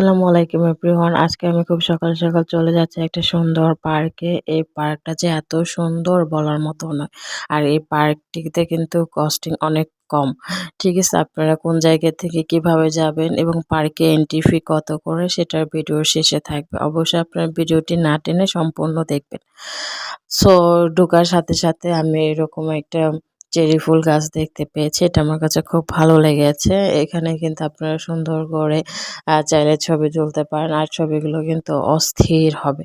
আসসালামু আলাইকুম এভরিওয়ান। আজকে আমি খুব সকাল সকাল চলে যাচ্ছি একটা সুন্দর পার্কে। এই পার্কটা যে এত সুন্দর বলার মতো নয়। আর এই পার্কটিতে কিন্তু কস্টিং অনেক কম। ঠিক আছে, আপনারা কোন জায়গা থেকে কীভাবে যাবেন এবং পার্কে এন্ট্রি ফি কত করে সেটার ভিডিও শেষে থাকবে। অবশ্যই আপনার ভিডিওটি না টেনে সম্পূর্ণ দেখবেন। সো ঢোকার সাথে সাথে আমি এরকম একটা চেরি ফুল গাছ দেখতে পেয়েছি, এটা আমার কাছে খুব ভালো লেগেছে। এখানে কিন্তু আপনারা সুন্দর করে চাইলে ছবি তুলতে পারেন আর ছবিগুলো কিন্তু অস্থির হবে।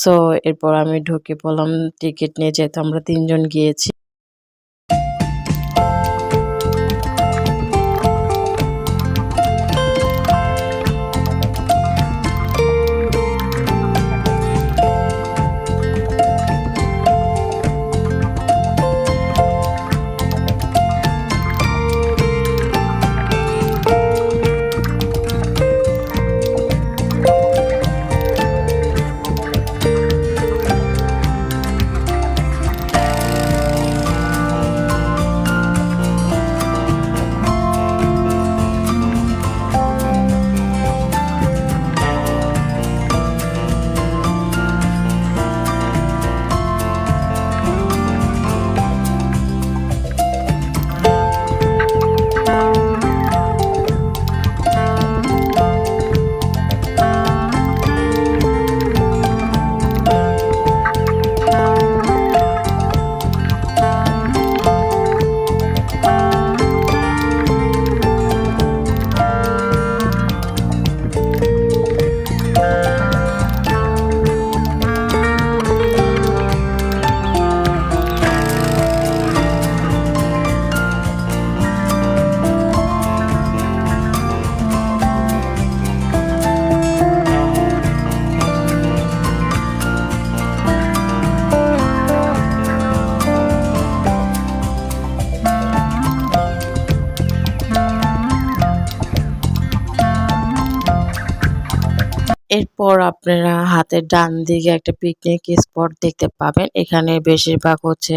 সো এরপর আমি ঢুকে পড়লাম, টিকিট নিয়ে যেহেতু আমরা তিনজন গিয়েছি এরপর আপনারা হাতের ডান দিকে একটা পিকনিক স্পট দেখতে পাবেন। এখানে বেশিরভাগ হচ্ছে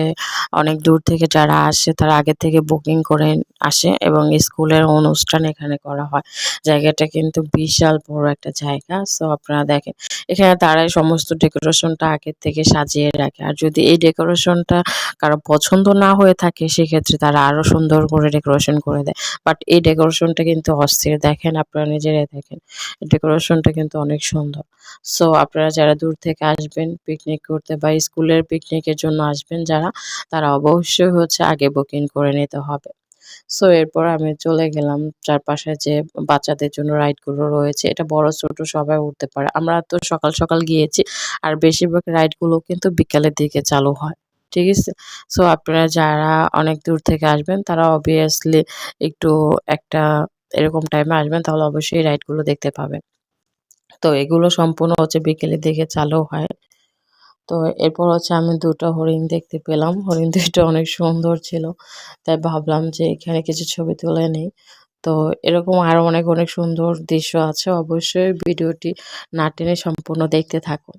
অনেক দূর থেকে যারা আসে, তারা আগে থেকে বুকিং করে আসে এবং স্কুলের অনুষ্ঠান এখানে করা হয়। জায়গাটা কিন্তু বিশাল বড় একটা জায়গা। সো আপনারা দেখেন, এখানে তারাই সমস্ত ডেকোরেশনটা আগের থেকে সাজিয়ে রাখে। আর যদি এই ডেকোরেশনটা কারও পছন্দ না হয়ে থাকে, সেক্ষেত্রে তারা আরও সুন্দর করে ডেকোরেশন করে দেয়। বাট এই ডেকোরেশনটা কিন্তু অস্থির। দেখেন আপনারা নিজেরাই দেখেন, ডেকোরেশনটা কিন্তু অনেক সুন্দর। সো আপনারা যারা দূর থেকে আসবেন পিকনিক করতে বা স্কুলের পিকনিকের জন্য আসবেন যারা, তারা অবশ্যই হচ্ছে আগে বুকিং করে নিতে হবে। সো এরপর আমি চলে গেলাম চারপাশে যে বাচ্চাদের জন্য রাইডগুলো রয়েছে। এটা বড়, ছোট, সবাই উঠতে পারে। আমরা তো সকাল সকাল গিয়েছি আর বেশিরভাগ রাইডগুলো কিন্তু বিকালের দিকে চালু হয়। ঠিক আছে? সো আপনারা যারা অনেক দূর থেকে আসবেন, তারা অবভিয়াসলি একটু একটা এরকম টাইমে আসবেন, তাহলে অবশ্যই রাইডগুলো দেখতে পাবেন। তো, এগুলো সম্পূর্ণ হচ্ছে বিকেলের দিকে চালু হয়। তো এরপর হচ্ছে আমি দুটো হরিণ দেখতে পেলাম। হরিণ দুটো অনেক সুন্দর ছিল। তাই ভাবলাম যে এখানে কিছু ছবি তুলে নেই। তো এরকম আরও অনেক অনেক সুন্দর দৃশ্য আছে। অবশ্যই ভিডিওটি না টেনে সম্পূর্ণ দেখতে থাকুন।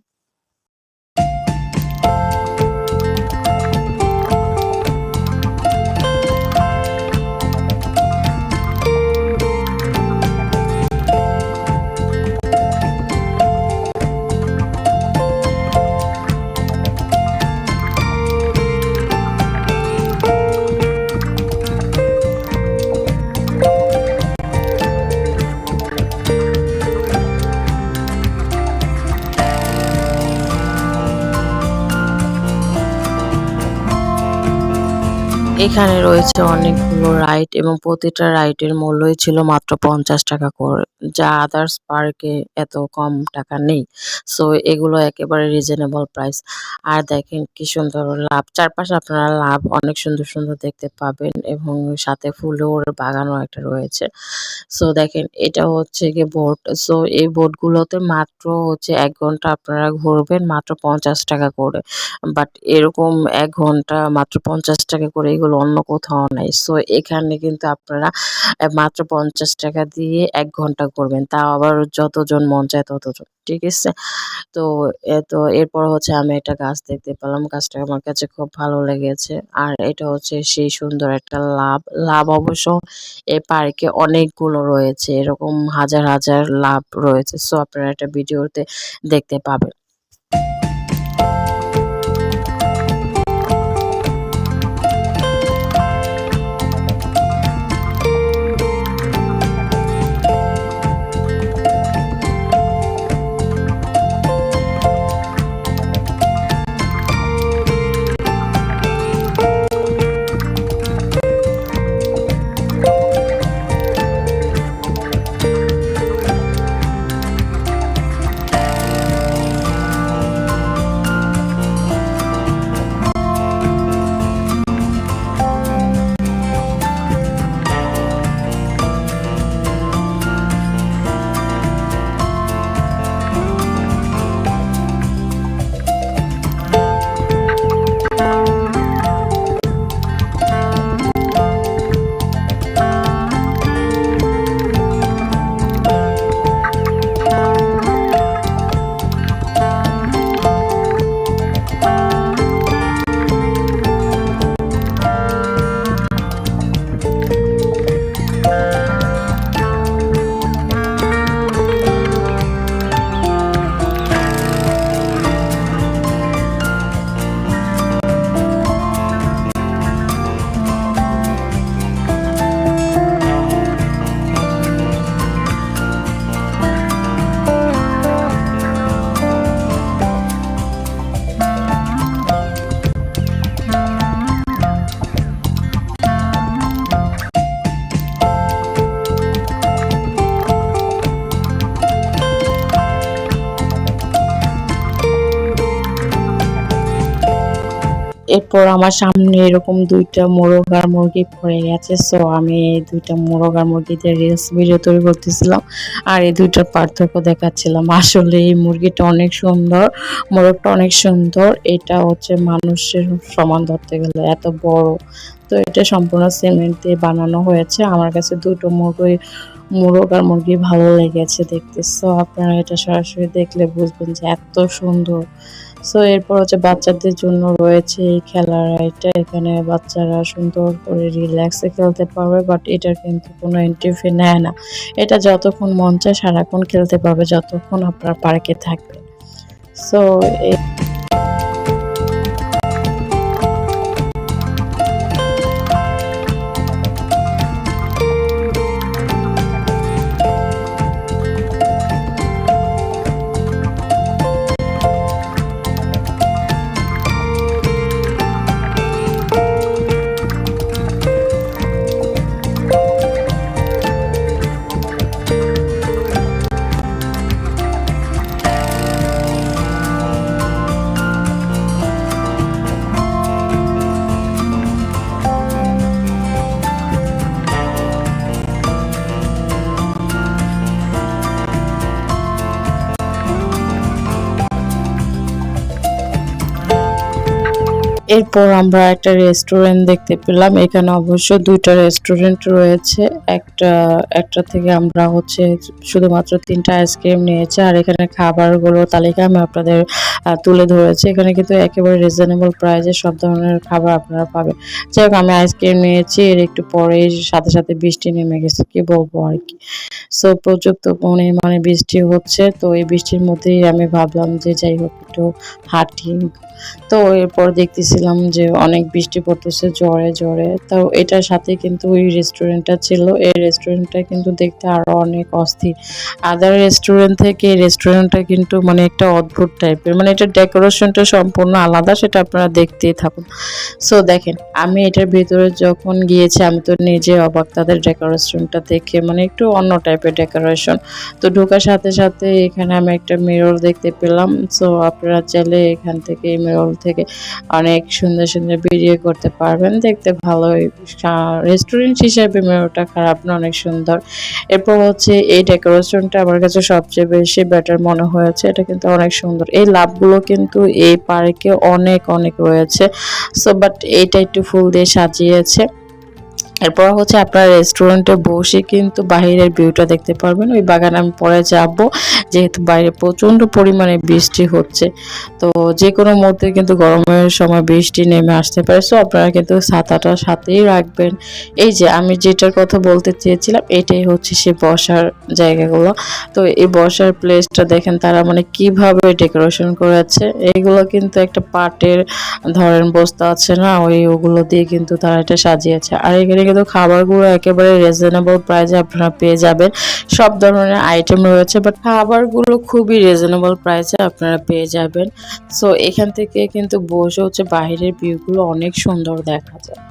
এখানে রয়েছে অনেকগুলো রাইড এবং প্রতিটা রাইডের মূল্যই ছিল মাত্র পঞ্চাশ টাকা করে, যা আদার্স পার্কে এত কম টাকা নেই। সো এগুলো একেবারে রিজনেবল প্রাইস আর দেখেন কি সুন্দর লাভ। চারপাশে আপনারা লাভ অনেক সুন্দর সুন্দর দেখতে পাবেন এবং সাথে ফুলের বাগানও একটা রয়েছে। সো দেখেন এটা হচ্ছে গিয়ে বোট সো এই বোটগুলোতে মাত্র হচ্ছে এক ঘণ্টা আপনারা ঘুরবেন মাত্র পঞ্চাশ টাকা করে। বাট এরকম এক ঘণ্টা মাত্র পঞ্চাশ টাকা করে এগুলো এগুলো অন্য কোথাও নাই। সো এখানে কিন্তু আপনারা মাত্র পঞ্চাশ টাকা দিয়ে এক ঘণ্টা করবেন। তা আবার যতজন মন চায় ততজন, ঠিক আছে? তো তো এরপর হচ্ছে আমি একটা গাছ দেখতে পেলাম। গাছটা আমার কাছে খুব ভালো লেগেছে। আর এটা হচ্ছে সেই সুন্দর একটা লাভ। লাভ অবশ্য এই পার্কে অনেকগুলো রয়েছে। এরকম হাজার হাজার লাভ রয়েছে। সো আপনারা একটা ভিডিওতে দেখতে পাবেন। এরপর আমার সামনে এরকম দুইটা মোরগ আর মুরগি পড়ে গেছে। সো আমি এই দুইটা মোরগ আর মুরগিদের রিলস ভিডিও তৈরি করতেছিলাম আর এই দুইটার পার্থক্য দেখাচ্ছিলাম। আসলে এই মুরগিটা অনেক সুন্দর, মোরগটা অনেক সুন্দর। এটা হচ্ছে মানুষের সমান ধরতে গেলে এত বড়। তো এটা সম্পূর্ণ সিমেন্ট দিয়ে বানানো হয়েছে। আমার কাছে দুটো মুরগি, মোরগ আর মুরগি ভালো লেগেছে দেখতে। সো আপনারা এটা সরাসরি দেখলে বুঝবেন যে এত সুন্দর। সো এরপর হচ্ছে বাচ্চাদের জন্য রয়েছে এই খেলার এটা এখানে বাচ্চারা সুন্দর করে রিল্যাক্সে খেলতে পারবে বাট এটার কিন্তু কোনো এন্ট্রি ফি নেয় না। এটা যতক্ষণ মন চায় সারাক্ষণ খেলতে পারবে, যতক্ষণ আপনার পার্কে থাকবে। সো এরপর আমরা একটা রেস্টুরেন্ট দেখতে পেলাম। এখানে অবশ্য দুইটা রেস্টুরেন্ট রয়েছে। একটা একটা থেকে আমরা হচ্ছে শুধুমাত্র তিনটা আইসক্রিম নিয়েছি। আর এখানে খাবারগুলো তালিকা আমি আপনাদের তুলে ধরেছে। এখানে কিন্তু একেবারে রিজনেবল প্রাইসে সব ধরনের খাবার আপনারা পাবেন। যাই হোক, আমি আইসক্রিম নিয়েছি, এর একটু পরে সাথে সাথে বৃষ্টি নেমে গেছে, কি বলব আর কি। সো প্রযুক্ত পরিমাণে বৃষ্টি হচ্ছে, তো এই বৃষ্টির মধ্যেই আমি ভাবলাম যে যাই হোক, একটু হাঁটি। তো এরপর দেখতেছিলাম যে অনেক বৃষ্টি পড়তেছে, জ্বরে জ্বরে। তো এটার সাথে কিন্তু ওই রেস্টুরেন্টটা ছিল। এই রেস্টুরেন্টটা কিন্তু দেখতে আরও অনেক অস্থির। আদার রেস্টুরেন্ট থেকে এই রেস্টুরেন্টটা কিন্তু মানে একটা অদ্ভুত টাইপের মানে এটা ডেকোরেশনটা সম্পূর্ণ আলাদা, সেটা আপনারা দেখতেই থাকুন। সো দেখেন, আমি এটার ভিতরে যখন গিয়েছি, আমি তো নিজে অবাক তাদের ডেকোরেশনটা দেখে মানে একটু অন্য টাইপের ডেকোরেশন। তো ঢোকার সাথে সাথে এখানে আমি একটা মিরর দেখতে পেলাম। সো আপনারা চাইলে এখান থেকে, এই মিরর থেকে অনেক সুন্দর সুন্দর ভিডিও করতে পারবেন। দেখতে ভালোই রেস্টুরেন্ট হিসেবে মিররটা খারাপ না, অনেক সুন্দর। এরপর হচ্ছে, এই ডেকোরেশনটা আমার কাছে সবচেয়ে বেশি বেটার মনে হয়েছে। এটা কিন্তু অনেক সুন্দর। এই লাভগুলো কিন্তু এই পার্কে অনেক অনেক রয়েছে। সো বাট এইটা একটু ফুল দিয়ে সাজিয়েছে। এরপর হচ্ছে আপনার রেস্টুরেন্টে বসে কিন্তু বাইরের ভিউটা দেখতে পারবেন। ওই বাগানে আমি পরে যাব, যেহেতু বাইরে প্রচণ্ড পরিমাণে বৃষ্টি হচ্ছে। তো যে কোনো মুহূর্তে কিন্তু গরমের সময় বৃষ্টি নেমে আসতে পারে। সো আপনারা কিন্তু ছাতাটা সাথেই রাখবেন। এই যে আমি যেটার কথা বলতে চেয়েছিলাম, এটাই হচ্ছে সে বসার জায়গাগুলো। তো এই বসার প্লেসটা দেখেন তারা মানে কীভাবে ডেকোরেশন করেছে এগুলো কিন্তু একটা পাটের ধরেন বস্তা আছে না? ওই ওগুলো দিয়ে কিন্তু তারা এটা সাজিয়েছে। আর এখানে কিন্তু খাবারগুলো একেবারে রিজনেবল প্রাইসে আপনারা পেয়ে যাবেন। সব ধরনের আইটেম রয়েছে বাট খাবারগুলো খুবই রিজনেবল প্রাইসে আপনারা পেয়ে যাবেন। সো এখান থেকে কিন্তু বসে হচ্ছে বাইরের ভিউগুলো অনেক সুন্দর দেখা যায়।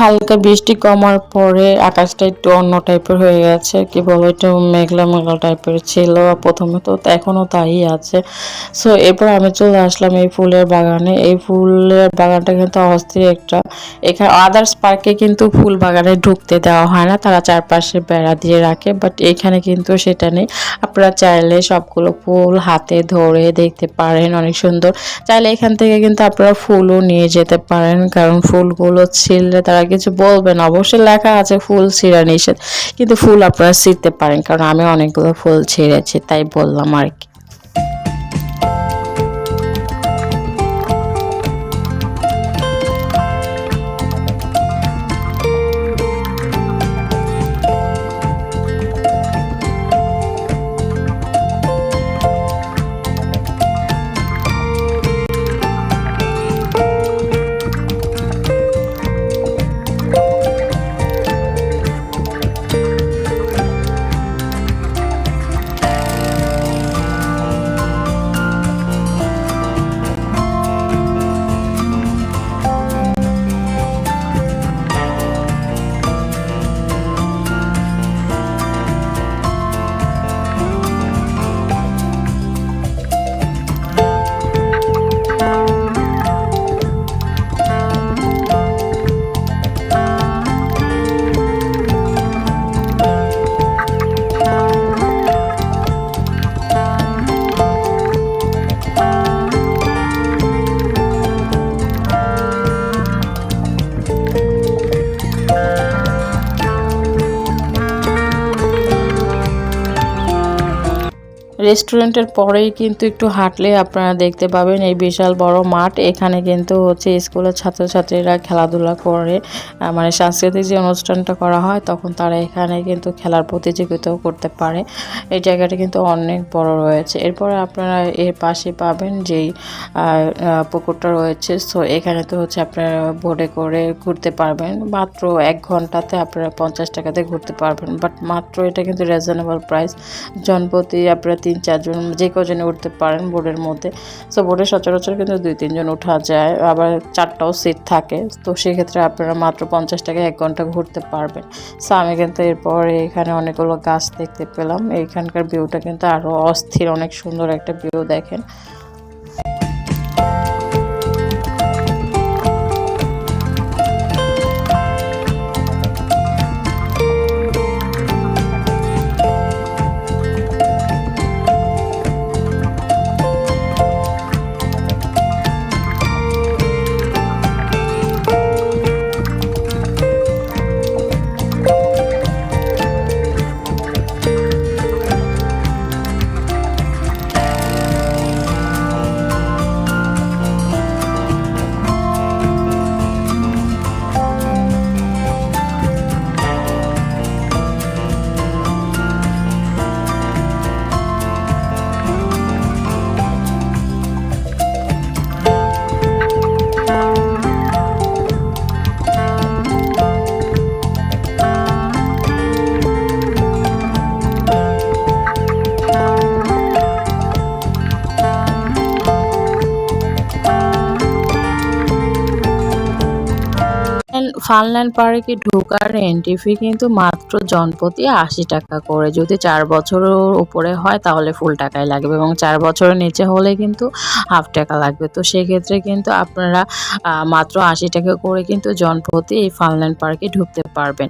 হালকা বৃষ্টি কমার পরে আকাশটা একটু অন্য টাইপের হয়ে গেছে, কি বলো একটু মেঘলা মেঘলা টাইপের ছিল প্রথমে তো এখনও তাই আছে। সো এরপর আমি চলে আসলাম এই ফুলের বাগানে। এই ফুলের বাগানটা কিন্তু অস্থির একটা। এখানে আদার্স পার্কে কিন্তু ফুল বাগানে ঢুকতে দেওয়া হয় না, তারা চারপাশে বেড়া দিয়ে রাখে বাট এখানে কিন্তু সেটা নেই। আপনারা চাইলে সবগুলো ফুল হাতে ধরে দেখতে পারেন, অনেক সুন্দর। চাইলে এখান থেকে কিন্তু আপনারা ফুলও নিয়ে যেতে পারেন, কারণ ফুলগুলো ছিললে তারা কিছু বলবেন। অবশ্যই লেখা আছে ফুল ছিঁড়া নিষেধ। কিন্তু ফুল আপনারা ছিঁড়তে পারেন, কারণ আমি অনেকগুলো ফুল ছিঁড়েছি, তাই বললাম আর কি। রেস্টুরেন্টের পরেই কিন্তু একটু হাঁটলে আপনারা দেখতে পাবেন এই বিশাল বড় মাঠ। এখানে কিন্তু হচ্ছে স্কুলের ছাত্রছাত্রীরা খেলাধুলা করে মানে সাংস্কৃতিক যে অনুষ্ঠানটা করা হয়, তখন তারা এখানে কিন্তু খেলার প্রতিযোগিতাও করতে পারে। এই জায়গাটা কিন্তু অনেক বড় রয়েছে। এরপরে আপনারা এর পাশে পাবেন যেই পুকুরটা রয়েছে। সো, এখানে তো হচ্ছে আপনারা বোটে করে ঘুরতে পারবেন। মাত্র এক ঘন্টাতে আপনারা পঞ্চাশ টাকাতে ঘুরতে পারবেন। বাট মাত্র এটা কিন্তু রিজনেবল প্রাইস জনপ্রতি আপনারা তিন চারজন যে কজনে উঠতে পারেন বোর্ডের মধ্যে। সো বোর্ডে সচরাচর কিন্তু দুই তিনজন ওঠা যায়, আবার চারটাও সিট থাকে। তো সেক্ষেত্রে আপনারা মাত্র পঞ্চাশ টাকায় এক ঘণ্টা ঘুরতে পারবেন। সো আমি কিন্তু এরপর এখানে অনেকগুলো গাছ দেখতে পেলাম। এইখানকার ভিউটা কিন্তু আরও অস্থির, অনেক সুন্দর একটা ভিউ দেখেন। ফানল্যান্ড পার্কে ঢোকার এন্ট্রি ফি কিন্তু মাত্র জনপ্রতি আশি টাকা করে। যদি চার বছরের উপরে হয় তাহলে ফুল টাকায় লাগবে এবং চার বছরের নিচে হলে কিন্তু হাফ টাকা লাগবে। তো সেক্ষেত্রে কিন্তু আপনারা মাত্র আশি টাকা করে কিন্তু জনপ্রতি এই ফানল্যান্ড পার্কে ঢুকতে পারবেন।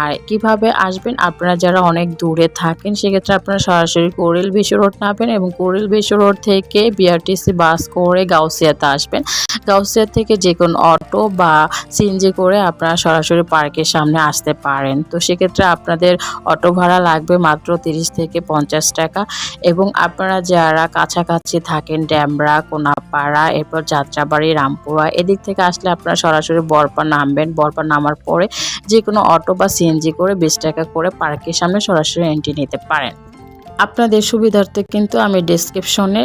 আর কীভাবে আসবেন? আপনারা যারা অনেক দূরে থাকেন, সেক্ষেত্রে আপনারা সরাসরি কোরেল বিশ্ব রোড নামবেন এবং কোরেল বিশ্ব রোড থেকে বিআরটিসি বাস করে গাউসিয়াতে আসবেন। গাউসিয়া থেকে যে কোনো অটো বা সিএনজি করে আপনারা সরাসরি পার্কের সামনে আসতে পারেন। তো সেক্ষেত্রে আপনাদের অটো ভাড়া লাগবে মাত্র তিরিশ থেকে পঞ্চাশ টাকা এবং আপনারা যারা কাছাকাছি থাকেন ড্যামরা, কোনাপাড়া, এরপর যাত্রাবাড়ি, রামপুরা, এদিক থেকে আসলে আপনারা সরাসরি বরপা নামবেন। বরপা নামার পরে যে কোনো অটো বা সিএনজি করে বিশ টাকা করে পার্কের সামনে সরাসরি এন্ট্রি নিতে পারেন। আপনাদের সুবিধার্থে কিন্তু আমি ডিসক্রিপশনে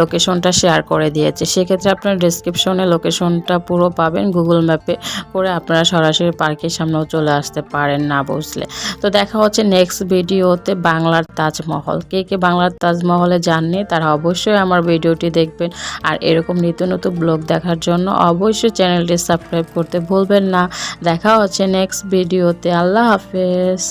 লোকেশনটা শেয়ার করে দিয়েছি। সেক্ষেত্রে আপনার ডিসক্রিপশনে লোকেশনটা পুরো পাবেন গুগল ম্যাপে করে আপনারা সরাসরি পার্কের সামনেও চলে আসতে পারেন না বুঝলে। তো দেখা হচ্ছে নেক্সট ভিডিওতে বাংলার তাজমহল। কে কে বাংলার তাজমহলে যাননি, তারা অবশ্যই আমার ভিডিওটি দেখবেন। আর এরকম নিত্য নতুন ব্লগ দেখার জন্য অবশ্যই চ্যানেলটি সাবস্ক্রাইব করতে ভুলবেন না। দেখা হচ্ছে নেক্সট ভিডিওতে আল্লাহ হাফেজ।